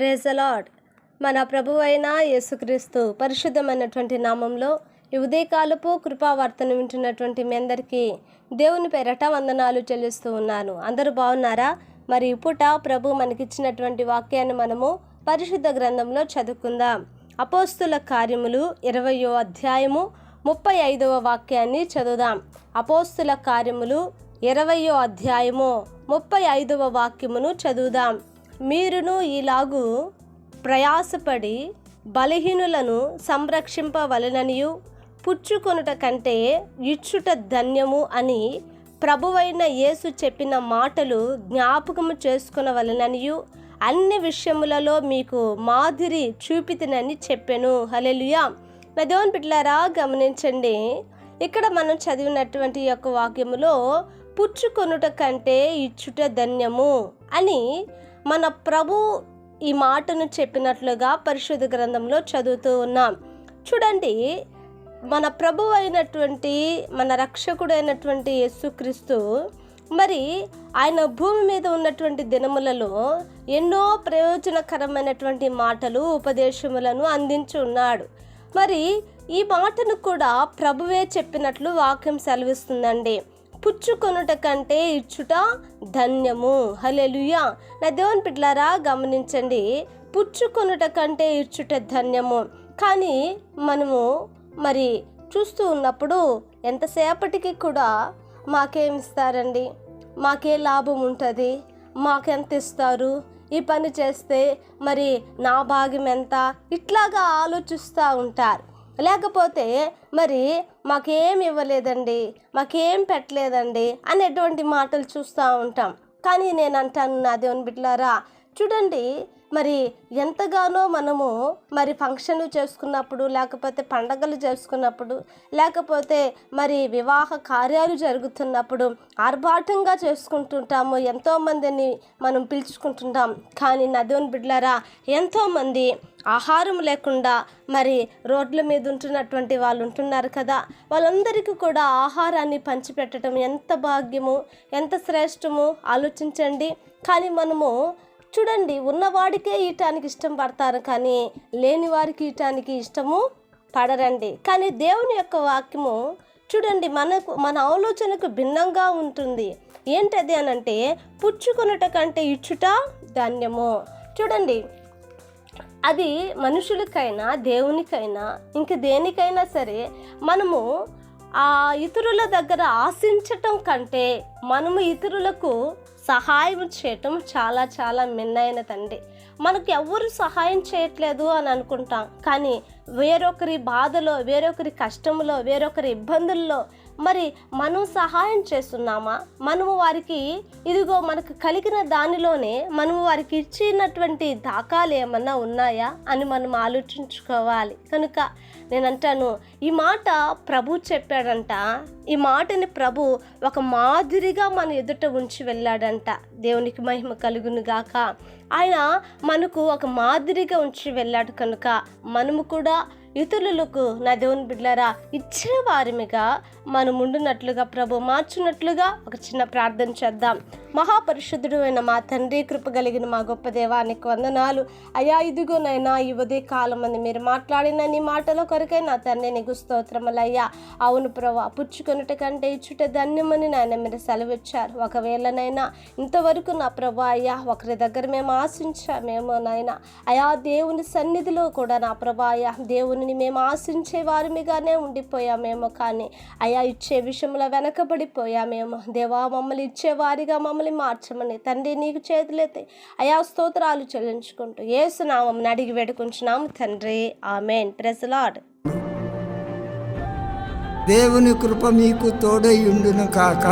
Praise అలాడ్ మన ప్రభు అయిన యేసుక్రీస్తు పరిశుద్ధమైనటువంటి నామంలో ఈ ఉదయకాలపు కృపావార్తను వింటున్నటువంటి మీ అందరికీ దేవుని పేరట వందనాలు చెల్లిస్తూ ఉన్నాను. అందరూ బాగున్నారా? మరి ఇప్పుట ప్రభు మనకిచ్చినటువంటి వాక్యాన్ని మనము పరిశుద్ధ గ్రంథంలో చదువుకుందాం. అపోస్తుల కార్యములు ఇరవయో అధ్యాయము ముప్పై ఐదవ వాక్యాన్ని చదువుదాం. అపోస్తుల కార్యములు ఇరవయో అధ్యాయము ముప్పై ఐదవ వాక్యమును చదువుదాం. మీరును ఇలాగు ప్రయాసపడి బలహీనులను సంరక్షింపవలననియు పుచ్చుకొనుట కంటే ఇచ్చుట ధన్యము అని ప్రభువైన యేసు చెప్పిన మాటలు జ్ఞాపకము చేసుకునవలననియు అన్ని విషయములలో మీకు మాదిరి చూపితినని చెప్పాను. హలెలుయా నా దేవుని బిడ్డలారా గమనించండి. ఇక్కడ మనం చదివినటువంటి యొక్క వాక్యములో పుచ్చుకొనుట కంటే ఇచ్చుట ధన్యము అని మన ప్రభు ఈ మాటను చెప్పినట్లుగా పరిశుద్ధ గ్రంథంలో చదువుతూ ఉన్నాం. చూడండి మన ప్రభు అయినటువంటి మన రక్షకుడు అయినటువంటి యేసుక్రీస్తు మరి ఆయన భూమి మీద ఉన్నటువంటి దినములలో ఎన్నో ప్రయోజనకరమైనటువంటి మాటలు ఉపదేశములను అందించి ఉన్నాడు. మరి ఈ మాటను కూడా ప్రభువే చెప్పినట్లు వాక్యం సెలవిస్తుందండి. పుచ్చుకొనుట కంటే ఇచ్చుట ధన్యము. హలెలుయా నా దేవుని పిట్లారా గమనించండి. పుచ్చుకొనుట కంటే ఇచ్చుట ధన్యము. కానీ మనము మరి చూస్తూ ఉన్నప్పుడు ఎంతసేపటికి కూడా మాకేం ఇస్తారండి? మాకే లాభం ఉంటుంది. మాకెంత ఇస్తారు? ఈ పని చేస్తే మరి నా భాగ్యం ఎంత? ఇట్లాగా ఆలోచిస్తూ ఉంటారు. లేకపోతే మరి మాకేం ఇవ్వలేదండి మాకేం పెట్టలేదండి అనేటువంటి మాటలు చూస్తూ ఉంటాం. కానీ నేను అంటాను నా దేవుని బిడ్డలారా చూడండి మరి ఎంతగానో మనము మరి ఫంక్షన్లు చేసుకున్నప్పుడు లేకపోతే పండగలు చేసుకున్నప్పుడు లేకపోతే మరి వివాహ కార్యాలు జరుగుతున్నప్పుడు ఆర్భాటంగా చేసుకుంటుంటాము. ఎంతోమందిని మనం పిలుచుకుంటుంటాం. కానీ నదేవుని బిడ్లారా ఎంతోమంది ఆహారం లేకుండా మరి రోడ్ల మీద ఉంటున్నటువంటి వాళ్ళు ఉంటున్నారు కదా. వాళ్ళందరికీ కూడా ఆహారాన్ని పంచిపెట్టడం ఎంత భాగ్యము ఎంత శ్రేష్టము? ఆలోచించండి. కానీ మనము చూడండి ఉన్నవాడికే ఈయటానికి ఇష్టం పడతారు కానీ లేని వారికి ఈయటానికి ఇష్టము పడరండి. కానీ దేవుని యొక్క వాక్యము చూడండి మనకు మన ఆలోచనకు భిన్నంగా ఉంటుంది. ఏంటది అని అంటే పుచ్చుకొనుట కంటే ఇచ్చుట ధాన్యము. చూడండి అది మనుషులకైనా దేవునికైనా ఇంక దేనికైనా సరే మనము ఆ ఇతరుల దగ్గర ఆశించటం కంటే మనము ఇతరులకు సహాయం చేయటం చాలా చాలా మిన్నైనదండి మనకు ఎవరు సహాయం చేయట్లేదు అని అనుకుంటాం. కానీ వేరొకరి బాధలో వేరొకరి కష్టంలో వేరొకరి ఇబ్బందుల్లో మరి మనం సహాయం చేస్తున్నామా? మనము వారికి ఇదిగో మనకు కలిగిన దానిలోనే మనము వారికి ఇచ్చినటువంటి దాఖాలు ఏమన్నా ఉన్నాయా అని మనం ఆలోచించుకోవాలి. కనుక నేను అంటాను ఈ మాట ప్రభు చెప్పాడంట. ఈ మాటని ప్రభు ఒక మాదిరిగా మన ఎదుట ఉంచి వెళ్ళాడంట. దేవునికి మహిమ కలుగును గాక. ఆయన మనకు ఒక మాదిరిగా ఉంచి వెళ్ళాడు కనుక మనము కూడా ఇతరులకు నా దేవుని బిడ్డలారా ఇచ్చిన వారిమిగా మనం ఉండునట్లుగా ప్రభు మార్చున్నట్లుగా ఒక చిన్న ప్రార్థన చేద్దాం. మహాపరిశుద్ధుడు అయిన మా తండ్రి కృప కలిగిన మా గొప్ప దేవానికి వందనాలు. అయా ఇదిగోనైనా ఈ ఉదయ కాలం అని మీరు మాట్లాడిన నీ మాటల కొరకై నా తండ్రి నీకు స్తోత్రములయ్యా. అవును ప్రభా పుచ్చుకొనుట కంటే ఇచ్చుట ధన్యమని నాయన మీరు సెలవిచ్చారు. ఒకవేళనైనా ఇంతవరకు నా ప్రభా అయ్యా ఒకరి దగ్గర మేము ఆశించామేమోనైనా నాయన. అయా దేవుని సన్నిధిలో కూడా నా ప్రభా అయ్యా దేవునిని మేము ఆశించే వారిమిగానే ఉండిపోయామేమో కానీ అయా ఇచ్చే విషయంలో వెనకబడిపోయామేమో. దేవా మమ్మల్ని ఇచ్చేవారిగా మమ్మల్ని మార్చమని తండ్రి నీకు చేతులైతే అయా స్తోత్రాలు చెల్లించుకుంటూ ఏసునామం అడిగి వేడుకుంటున్నాము తండ్రి. ఆమెన్. ప్రెసలాడ్ దేవుని కృప మీకు తోడై ఉండును కాక.